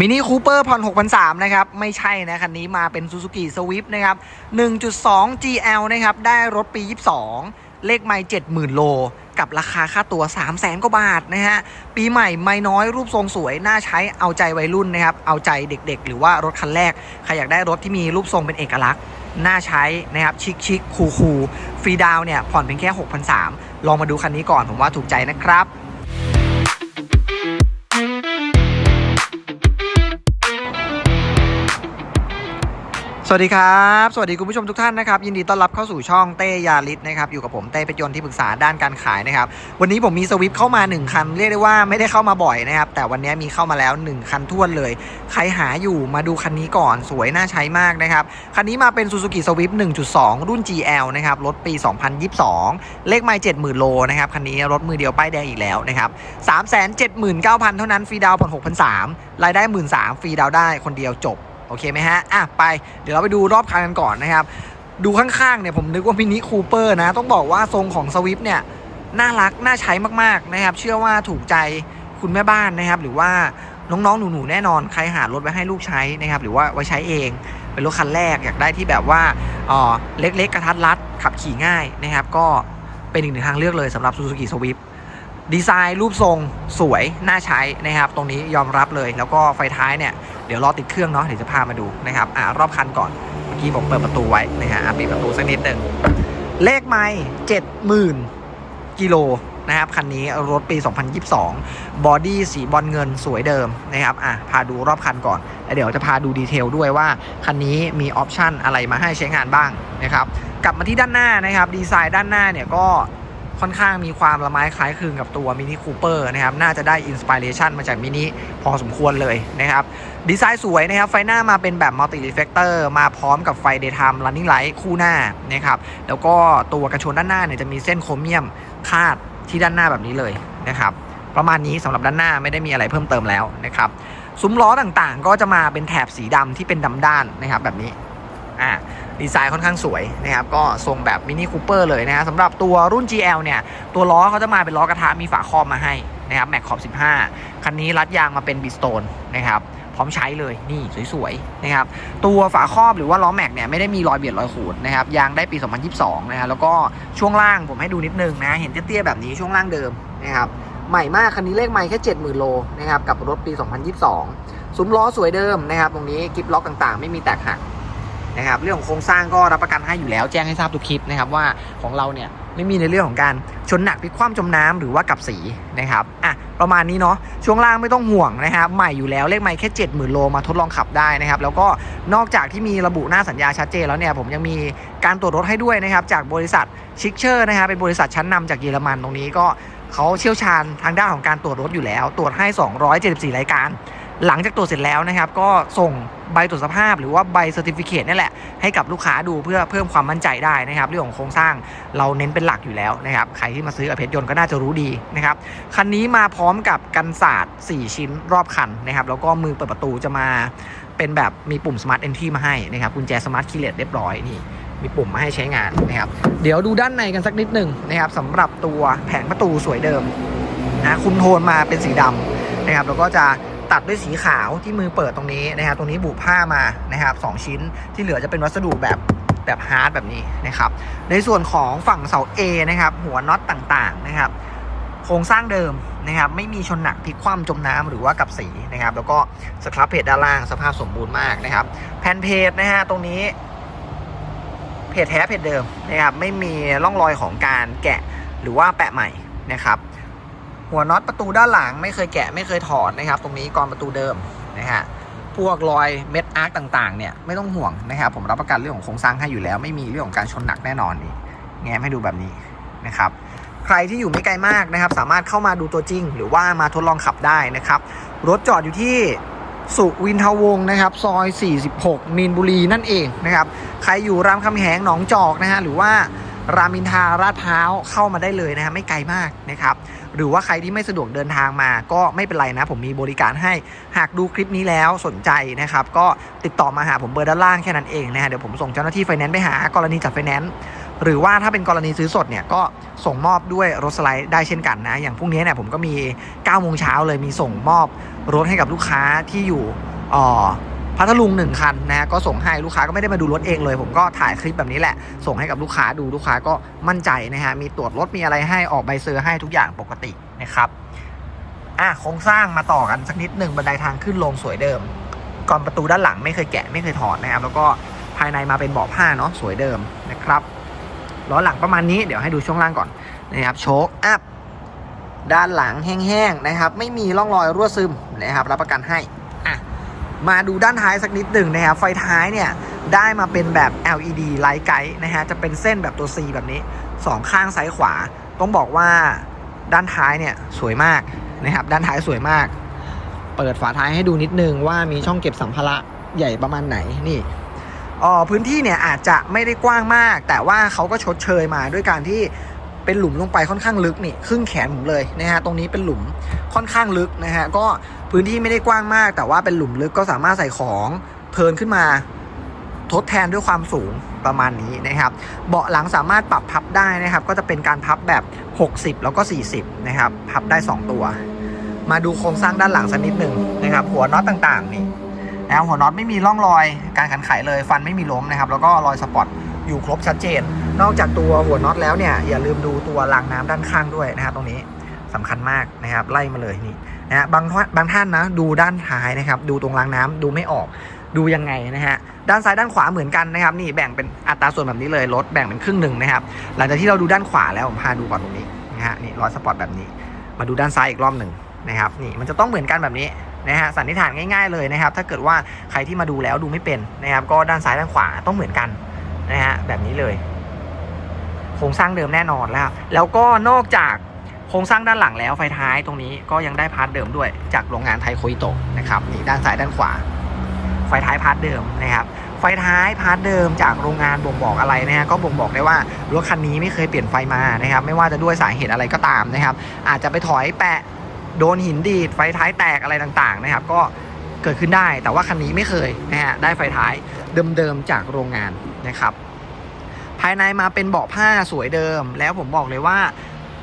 มินิคูเปอร์ผ่อน6,300นะครับ ไม่ใช่นะ คันนี้มาเป็น Suzuki Swift นะครับ 1.2 GL นะครับ ได้รถปี 22 เลขไม่70,000 โล กับราคาค่าตัว 300,000 กว่าบาทนะฮะ ปีใหม่ไม่น้อยรูปทรงสวย น่าใช้เอาใจวัยรุ่นนะครับ เอาใจเด็กๆ หรือว่ารถคันแรก ใครอยากได้รถที่มีรูปทรงเป็นเอกลักษณ์น่าใช้นะครับ ชิคชิคคูคูฟรีดาวเนี่ยผ่อนเพียงแค่6,300ลองมาดูคันนี้ก่อนผมว่าถูกใจนะครับ วัสดีครับ สวัสดีคุณผู้ชมทุกท่านนะครับ ยินดีต้อนรับเข้าสู่ช่องเต้ยาลิศนะครับ อยู่กับผมเต้เพชรยนที่ปรึกษาด้านการขายนะครับ วันนี้ผมมีสวิฟเข้ามา 1 คัน เรียกได้ว่าไม่ได้เข้ามาบ่อยนะครับ แต่วันนี้มีเข้ามาแล้ว 1 คันท้วนเลย ใครหาอยู่มาดูคันนี้ก่อนสวยน่าใช้มากนะครับ คันนี้มาเป็น Suzuki Swift 1.2 รุ่น GL นะครับ รถปี 2022 เลขไม่70,000 โลนะครับ คันนี้รถมือเดียวป้ายแดงอีกแล้วนะครับ379,000 เท่านั้นฟรีดาวน์ผ่อน6,300รายได้ 13,000ฟรีดาวได้คนเดียวจบ โอเคไหมฮะอะไปเดี๋ยวเราไปดูรอบคันกันก่อนนะครับ ดูข้างๆเนี่ยผมนึกว่ามินิคูเปอร์นะ ต้องบอกว่าทรงของสวิฟเนี่ยน่ารัก น่าใช้มากๆนะครับ เชื่อว่าถูกใจคุณแม่บ้านนะครับ หรือว่าน้องๆ หนูๆ แน่นอน ใครหารถไว้ให้ลูกใช้นะครับ หรือว่าไว้ใช้เอง เป็นรถคันแรกอยากได้ที่แบบว่าอ๋อเล็กๆ กระทัดรัด ขับขี่ง่ายนะครับ ก็เป็นอีกหนึ่งทางเลือกเลยสำหรับ Suzuki Swift ดีไซน์รูปทรงสวย น่าใช้นะครับ ตรงนี้ยอมรับเลย แล้วก็ไฟท้ายเนี่ย เดี๋ยวรอติดเครื่องเนาะเดี๋ยวจะพามาดูนะครับอ่ารอบคันก่อน เมื่อกี้ผมเปิดประตูไว้นะฮะอะปิดประตูสักนิดหนึ่งเลขไม้เจ็ดหมื่นกิโลนะครับคันนี้รถปี 2022 บอดี้สีบอลเงินสวยเดิมนะครับอะพาดูรอบคันก่อนแล้วเดี๋ยวจะพาดูดีเทลด้วยว่า คันนี้มีออปชันอะไรมาให้ใช้งานบ้างนะครับกลับมาที่ด้านหน้านะครับ ดีไซน์ด้านหน้าเนี่ยก็ ค่อนข้างมีความละไม้คล้ายคลึงกับตัวมินิคูเปอร์นะครับ น่าจะได้อินสปิเรชันมาจากมินิพอสมควรเลยนะครับดีไซน์สวยนะครับ ไฟหน้ามาเป็นแบบมัลติรีเฟกเตอร์มาพร้อมกับไฟ Daytime Running Light คู่หน้านะครับแล้วก็ตัวกระชนด้านหน้าเนี่ยจะมีเส้นโครเมียมคาดที่ด้านหน้าแบบนี้เลยนะครับประมาณนี้สำหรับด้านหน้าไม่ได้มีอะไรเพิ่มเติมแล้วนะครับซุ้มล้อต่างๆ ก็จะมาเป็นแถบสีดำที่เป็นดำด้านนะครับแบบนี้ อ่าดีไซน์ค่อนข้างสวยนะครับ ก็ทรงแบบมินิคูเปอร์เลยนะฮะสำหรับตัวรุ่น GL เนี่ย ตัวล้อเขาจะมาเป็นล้อกระทะมีฝาครอบมาให้นะครับแม็กขอบ 15 คันนี้รัดยางมาเป็นบิสโตนนะครับ พร้อมใช้เลยนี่สวยๆนะครับ ตัวฝาครอบหรือว่าล้อแม็กเนี่ยไม่ได้มีรอยเบียดรอยขูดนะครับ ยางได้ปี 2022 นะฮะแล้วก็ช่วงล่างผมให้ดูนิดนึงนะ เห็นเตี้ยๆแบบนี้ช่วงล่างเดิมนะครับ ใหม่มากคันนี้เลขไม่แค่ 70,000 โลนะครับ กับรถปี 2022 ซุ้มล้อสวยเดิมนะครับ ตรงนี้กิฟล็อกต่างๆ ไม่มีแตกหัก นะครับเรื่องของโครงสร้างก็รับประกันให้อยู่แล้วแจ้งให้ทราบทุกคลิปนะครับว่าของเราเนี่ยไม่มีในเรื่องของการชนหนักพิกคว่ำจมน้ำหรือว่ากับสีนะครับอะประมาณนี้เนาะช่วงล่างไม่ต้องห่วงนะครับใหม่อยู่แล้วเลขไม่แค่ 70,000 โลมาทดลองขับได้นะครับแล้วก็นอกจากที่มีระบุหน้าสัญญาชัดเจนแล้วเนี่ยผมยังมีการตรวจรถให้ด้วยนะครับจากบริษัทชิคเชอร์นะครับเป็นบริษัทชั้นนำจากเยอรมันตรงนี้ก็เขาเชี่ยวชาญทางด้านของการตรวจรถอยู่แล้ว ตรวจให้ 274 รายการ หลังจากตรวจเสร็จแล้วนะครับ ก็ส่งใบตรวจสภาพหรือว่าใบเซอร์ติฟิเคตนี่แหละให้กับลูกค้าดูเพื่อเพิ่มความมั่นใจได้นะครับ เรื่องของโครงสร้างเราเน้นเป็นหลักอยู่แล้วนะครับ ใครที่มาซื้อกับเพชรยนต์ก็น่าจะรู้ดีนะครับ คันนี้มาพร้อมกับกันศาสตร์4ชิ้นรอบคันนะครับ แล้วก็มือเปิดประตูจะมาเป็นแบบมีปุ่ม Smart Entry มาให้นะครับกุญแจ Smart Key เรียบร้อยนี่มีปุ่มมาให้ใช้งานนะครับ เดี๋ยวดูด้านในกันสักนิดหนึ่งนะครับสำหรับตัวแผงประตูสวยเดิมนะคุมโทนมาเป็นสีดำนะครับแล้วก็จะ ตัดด้วยสีขาวที่มือเปิดตรงนี้นะครับ ตรงนี้บุผ้ามานะครับสองชิ้นที่เหลือจะเป็นวัสดุแบบแบบฮาร์ดแบบนี้นะครับ ในส่วนของฝั่งเสา A นะครับ หัวน็อตต่างๆนะครับ โครงสร้างเดิมนะครับ ไม่มีชนหนักพลิกคว่ำจมน้ำหรือว่ากับสีนะครับ แล้วก็สครับเพจด้านล่างสภาพสมบูรณ์มากนะครับ แผ่นเพจนะฮะตรงนี้เพจแท้เพจเดิมนะครับ ไม่มีร่องรอยของการแกะหรือว่าแปะใหม่นะครับ หัวน็อตประตูด้านหลังไม่เคยแกะไม่เคยถอดนะครับ ตรงนี้กรอนประตูเดิมนะฮะพวกรอยเม็ดอาร์คต่างๆเนี่ยไม่ต้องห่วงนะครับผมรับประกันเรื่องของโครงสร้างให้อยู่แล้ว ไม่มีเรื่องของการชนหนักแน่นอนนี่แง้มให้ดูแบบนี้นะครับใครที่อยู่ไม่ไกลมากนะครับ สามารถเข้ามาดูตัวจริง หรือว่ามาทดลองขับได้นะครับ รถจอดอยู่ที่สุวินทวงศ์นะครับ ซอย 46 มีนบุรีนั่นเองนะครับ ใครอยู่รามคำแหงหนองจอกนะฮะหรือว่ารามอินทราลาดพร้าวเข้ามาได้เลยนะฮะไม่ไกลมากนะครับ หรือว่าใครที่ไม่สะดวกเดินทางมาก็ไม่เป็นไรนะ ผมมีบริการให้ หากดูคลิปนี้แล้วสนใจนะครับ ก็ติดต่อมาหาผมเบอร์ด้านล่างแค่นั้นเองนะฮะเดี๋ยวผมส่งเจ้าหน้าที่ไฟแนนซ์ไปหากรณีจัดไฟแนนซ์หรือว่าถ้าเป็นกรณีซื้อสดเนี่ยก็ส่งมอบด้วยรถสไลด์ได้เช่นกันนะ อย่างพรุ่งนี้เนี่ยผมก็มี9โมงเช้าเลยมีส่งมอบรถให้กับลูกค้าที่อยู่อ่อ พัทลุงหนึ่งคันนะก็ส่งให้ลูกค้าก็ไม่ได้มาดูรถเองเลย ผมก็ถ่ายคลิปแบบนี้แหละ ส่งให้กับลูกค้าดูลูกค้าก็มั่นใจนะฮะมีตรวจรถมีอะไรให้ออกใบเซอร์ให้ทุกอย่างปกตินะครับอะโครงสร้างมาต่อกันสักนิดหนึ่งบันไดทางขึ้นลงสวยเดิม ก่อนประตูด้านหลังไม่เคยแกะไม่เคยถอดนะครับแล้วก็ภายในมาเป็นเบาะผ้าเนาะสวยเดิมนะครับล้อหลังประมาณนี้เดี๋ยวให้ดูช่วงล่างก่อนนะครับโชคอัพด้านหลังแห้งๆนะครับ ไม่มีร่องรอยรั่วซึมนะครับรับประกันให้ มาดูด้านท้ายสักนิดหนึ่งนะครับไฟท้ายเนี่ยได้มาเป็นแบบ LED ไลท์ไกด์นะฮะจะเป็นเส้นแบบตัว C แบบนี้สองข้างซ้ายขวา ต้องบอกว่าด้านท้ายเนี่ยสวยมากนะครับด้านท้ายสวยมาก เปิดฝาท้ายให้ดูนิดนึงว่ามีช่องเก็บสัมภาระใหญ่ประมาณไหนนี่อ๋อพื้นที่เนี่ยอาจจะไม่ได้กว้างมาก แต่ว่าเขาก็ชดเชยมาด้วยการที่เป็นหลุมลงไปค่อนข้างลึกนี่ครึ่งแขนผมเลยนะฮะตรงนี้เป็นหลุมค่อนข้างลึกนะฮะก็ พื้นที่ไม่ได้กว้างมาก แต่ว่าเป็นหลุมลึกก็สามารถใส่ของเทินขึ้นมาทดแทนด้วยความสูงประมาณนี้นะครับ เบาะหลังสามารถปรับพับได้นะครับ ก็จะเป็นการพับแบบ 60 แล้วก็ 40 นะครับ พับได้ 2 ตัว มาดูโครงสร้างด้านหลังสักนิดหนึ่งนะครับ หัวน็อตต่างๆนี่นะหัวน็อตไม่มีร่องรอยการขันไขเลยฟันไม่มีล้มนะครับ แล้วก็รอยสปอตอยู่ครบชัดเจน นอกจากตัวหัวน็อตแล้วเนี่ยอย่าลืมดูตัวรางน้ำด้านข้างด้วยนะครับตรงนี้ สำคัญมากนะครับ ไล่มาเลยนี่นะฮะบางท่านบางท่านนะดูด้านท้ายนะครับ ดูตรงรางน้ำดูไม่ออกดูยังไงนะฮะด้านซ้ายด้านขวาเหมือนกันนะครับ นี่แบ่งเป็นอัตราส่วนแบบนี้เลยรถแบ่งเป็นครึ่งหนึ่งนะครับ หลังจากที่เราดูด้านขวาแล้วผมพาดูก่อนตรงนี้นะฮะนี่รอยสปอตแบบนี้ มาดูด้านซ้ายอีกรอบหนึ่งนะครับนี่มันจะต้องเหมือนกันแบบนี้นะฮะสันนิษฐานง่ายๆเลยนะครับ ถ้าเกิดว่าใครที่มาดูแล้วดูไม่เป็นนะครับก็ด้านซ้ายด้านขวาต้องเหมือนกันนะฮะแบบนี้เลยโครงสร้างเดิมแน่นอนแล้วแล้วก็นอกจาก ครงสร้างด้านหลังแล้วไฟท้ายตรงนี้ก็ยังได้พาร์ทเดิมด้วยจากโรงงานไทโคอิโตะนะครับนี่ด้านซ้ายด้านขวา ไฟท้ายพาร์ทเดิมนะครับไฟท้ายพาร์ทเดิมจากโรงงานบ่งบอกอะไรนะฮะก็บ่งบอกได้ว่ารถคันนี้ไม่เคยเปลี่ยนไฟมานะครับไม่ว่าจะด้วยสาเหตุอะไรก็ตามนะครับ อาจจะไปถอยแปะโดนหินดีดไฟท้ายแตกอะไรต่างๆนะครับ ก็เกิดขึ้นได้แต่ว่าคันนี้ไม่เคยนะฮะได้ไฟท้ายเดิมๆจากโรงงานนะครับ ภายในมาเป็นเบาะผ้าสวยเดิม แล้วผมบอกเลยว่า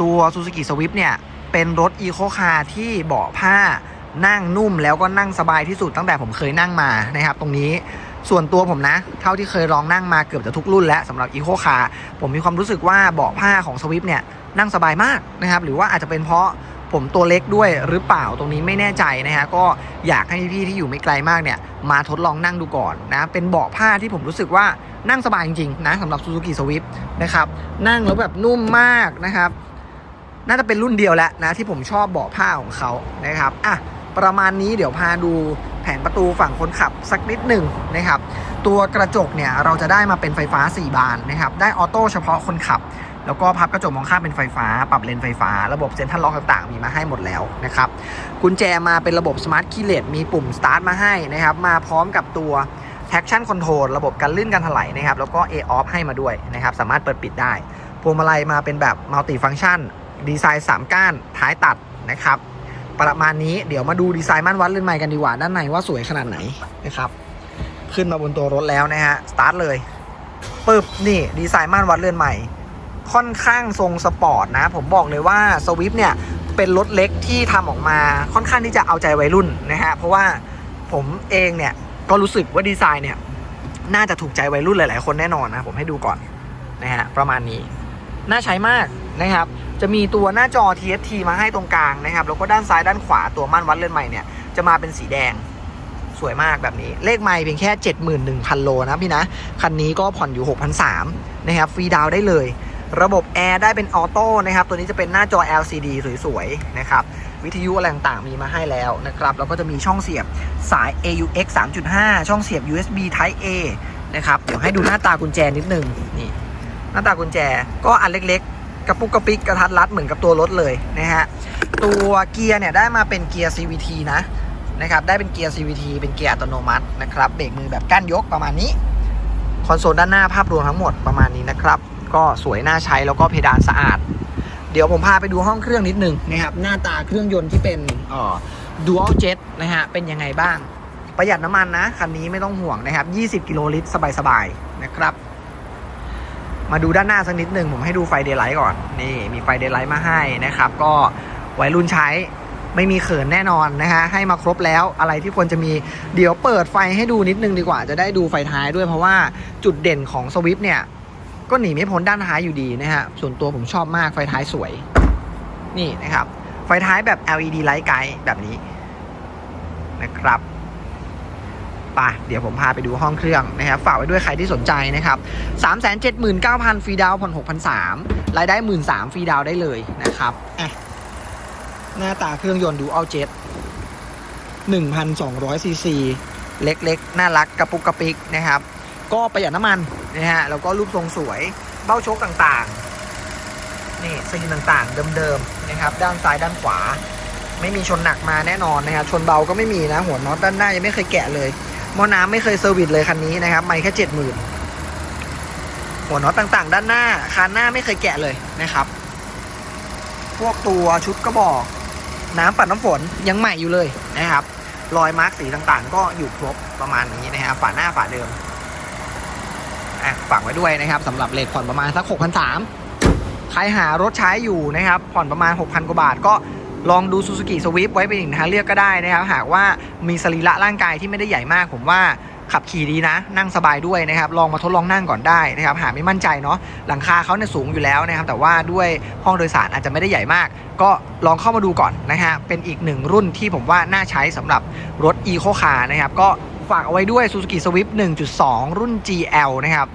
ตัว Suzuki Swift เนี่ย เป็นรถ Eco Car ที่เบาะผ้านั่งนุ่มแล้วก็นั่งสบายที่สุดตั้งแต่ผมเคยนั่งมานะครับ ตรงนี้ส่วนตัวผมนะ เท่าที่เคยลองนั่งมาเกือบจะทุกรุ่นแล้วสำหรับ Eco Car ผมมีความรู้สึกว่าเบาะผ้าของ Swift เนี่ยนั่งสบายมากนะครับ หรือว่าอาจจะเป็นเพราะผมตัวเล็กด้วยหรือเปล่าตรงนี้ไม่แน่ใจนะฮะก็อยากให้พี่ที่อยู่ไม่ไกลมากเนี่ยมาทดลองนั่งดูก่อนนะเป็นเบาะผ้าที่ผมรู้สึกว่านั่งสบายจริงๆนะสำหรับ Suzuki Swift นะครับนั่งแล้วแบบนุ่มมากนะครับ น่าจะเป็นรุ่นเดียวแล้วนะที่ผมชอบเบาะผ้าของเขานะครับอะประมาณนี้เดี๋ยวพาดูแผงประตูฝั่งคนขับสักนิดหนึ่งนะครับ ตัวกระจกเนี่ยเราจะได้มาเป็นไฟฟ้า 4 บานนะครับ ได้ออโต้เฉพาะคนขับ แล้วก็พับกระจกมองข้างเป็นไฟฟ้า ปรับเลนไฟฟ้า ระบบเซ็นทรัลล็อกต่างๆ มีมาให้หมดแล้วนะครับ กุญแจมาเป็นระบบสมาร์ทคีย์เลสมีปุ่มสตาร์ทมาให้นะครับ มาพร้อมกับตัว traction control ระบบการลื่นการถลายนะครับ แล้วก็ A off ให้มาด้วยนะครับ สามารถเปิดปิดได้ พวงมาลัยมาเป็นแบบมัลติฟัง c t ชัน ดีไซน์ 3 ก้านท้ายตัดนะครับ ประมาณนี้เดี๋ยวมาดูดีไซน์ม่านวัดเรือนใหม่กันดีกว่าด้านในว่าสวยขนาดไหนนะครับ ขึ้นมาบนตัวรถแล้วนะฮะสตาร์ทเลยปึ๊บนี่ดีไซน์ม่านวัดเรือนใหม่ ค่อนข้างทรงสปอร์ตนะ ผมบอกเลยว่าสวิฟเนี่ยเป็นรถเล็กที่ทำออกมาค่อนข้างที่จะเอาใจวัยรุ่นนะฮะเพราะว่าผมเองเนี่ยก็รู้สึกว่าดีไซน์เนี่ยน่าจะถูกใจวัยรุ่นหลาย ๆ คนแน่นอนนะผมให้ดูก่อนนะฮะประมาณนี้ น่าใช้มากนะครับ จะมีตัวหน้าจอ TFT มาให้ตรงกลางนะครับ แล้วก็ด้านซ้ายด้านขวาตัวม่านวัดเรือนใหม่เนี่ยจะมาเป็นสีแดงสวยมากแบบนี้ เลขไม่เพียงแค่ 71,000 โลนะพี่นะ คันนี้ก็ผ่อนอยู่ 6,300นะครับ ฟรีดาวได้เลย ระบบแอร์ได้เป็นออโต้นะครับ ตัวนี้จะเป็นหน้าจอ LCD สวยๆนะครับ วิทยุอะไรต่างๆมีมาให้แล้วนะครับ แล้วก็จะมีช่องเสียบสาย AUX 3.5 ช่องเสียบ USB Type A นะครับ เดี๋ยวให้ดูหน้าตากุญแจนิดนึงนี่ หน้าตากุญแจก็อันเล็กๆ กระปุกกระปิกกระทัดรัดเหมือนกับตัวรถเลยนะฮะตัวเกียร์เนี่ยได้มาเป็นเกียร์ CVT นะนะครับได้เป็นเกียร์ CVT เป็นเกียร์อัตโนมัตินะครับเบรกมือแบบก้านยกประมาณนี้คอนโซลด้านหน้าภาพรวมทั้งหมดประมาณนี้นะครับก็สวยน่าใช้แล้วก็เพดานสะอาด เดี๋ยวผมพาไปดูห้องเครื่องนิดนึงนะครับหน้าตาเครื่องยนต์ที่เป็นอ่อ dual jet นะฮะเป็นยังไงบ้าง ประหยัดน้ำมันนะคันนี้ไม่ต้องห่วงนะครับ 20 กิโลลิตรสบายๆนะครับ มาดูด้านหน้าสักนิดหนึ่งผมให้ดูไฟเดย์ไลท์ก่อน นี่มีไฟเดย์ไลท์มาให้นะครับ ก็วัยรุ่นใช้ไม่มีเขินแน่นอนนะฮะให้มาครบแล้วอะไรที่ควรจะมีเดี๋ยวเปิดไฟให้ดูนิดนึงดีกว่าจะได้ดูไฟท้ายด้วยเพราะว่าจุดเด่นของสวิฟเนี่ยก็หนีไม่พ้นด้านท้ายอยู่ดีนะฮะส่วนตัวผมชอบมากไฟท้ายสวย นี่นะครับ ไฟท้ายแบบ LED ไลท์ไกด์แบบนี้นะครับ ไปเดี๋ยวผมพาไปดูห้องเครื่องนะครับฝากไว้ด้วยใครที่สนใจนะครับ379,000ฟรีดาวน์ผ่อน6,300รายได้ 13,000ฟรีดาวได้เลยนะครับหน้าตาเครื่องยนต์ดูเอาเจ็ต1,200ซีซีเล็กๆ น่ารักกระปุกกระปิกนะครับ ก็ประหยัดน้ำมันนะฮะแล้วก็รูปทรงสวยเบ้าโชคต่างๆ นี่สกินต่างๆ เดิมๆนะครับ ด้านซ้ายด้านขวา ไม่มีชนหนักมาแน่นอนนะครับชนเบาก็ไม่มีนะ หัวน็อตด้านหน้ายังไม่เคยแกะเลย หม้อน้ำไม่เคยเซอร์วิสเลยคันนี้นะครับ ไม่แค่เจ็ดหมื่นหัวน็อตต่างๆ ด้านหน้า คานหน้าไม่เคยแกะเลยนะครับ พวกตัวชุดกระบอก น้ำปัดน้ำฝนยังใหม่อยู่เลยนะครับ รอยมาร์กสีต่างๆ ก็อยู่ครบประมาณนี้นะครับฝาหน้าฝาเดิมอะฝากไว้ด้วยนะครับสำหรับเลทผ่อนประมาณสัก6 3 0 0ใครหารถใช้อยู่นะครับ ผ่อนประมาณ 6,000 กว่าบาทก็ ลองดูซูซูกิสวิฟไว้เป็นอีกทางเลือกก็ได้นะครับ หากว่ามีสรีระร่างกายที่ไม่ได้ใหญ่มาก ผมว่าขับขี่ดีนะ นั่งสบายด้วยนะครับ ลองมาทดลองนั่งก่อนได้นะครับ หากไม่มั่นใจเนาะหลังคาเขาเนี่ยสูงอยู่แล้วนะครับ แต่ว่าด้วยห้องโดยสารอาจจะไม่ได้ใหญ่มาก ก็ลองเข้ามาดูก่อนนะฮะเป็นอีกหนึ่งรุ่นที่ผมว่าน่าใช้สำหรับรถ Eco Car นะครับก็ฝากเอาไว้ด้วย Suzuki Swift 1.2 รุ่น GL นะครับ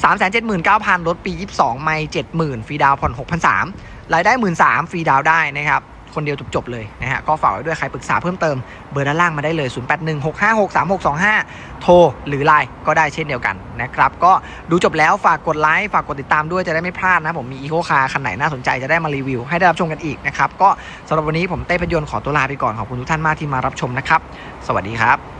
379,000 รถปี 22 ไม่ 70,000 ฟรีดาวผ่อน6,300 รายได้13,000ฟรีดาวได้นะครับ คนเดียวจบๆเลยนะฮะ ก็ฝากไว้ด้วยใครปรึกษาเพิ่มเติมเบอร์ด้านล่างมาได้เลย 0816563625 โทรหรือไลน์ก็ได้เช่นเดียวกันนะครับ ก็ดูจบแล้วฝากกดไลค์ฝากกดติดตามด้วยจะได้ไม่พลาดนะ ผมมีอีโคคาร์คันไหนน่าสนใจจะได้มารีวิว ให้ได้รับชมกันอีกนะครับ ก็สำหรับวันนี้ผมเต้พยนต์ขอตัวลาไปก่อนขอบคุณทุกท่านมากที่มารับชมนะครับ สวัสดีครับ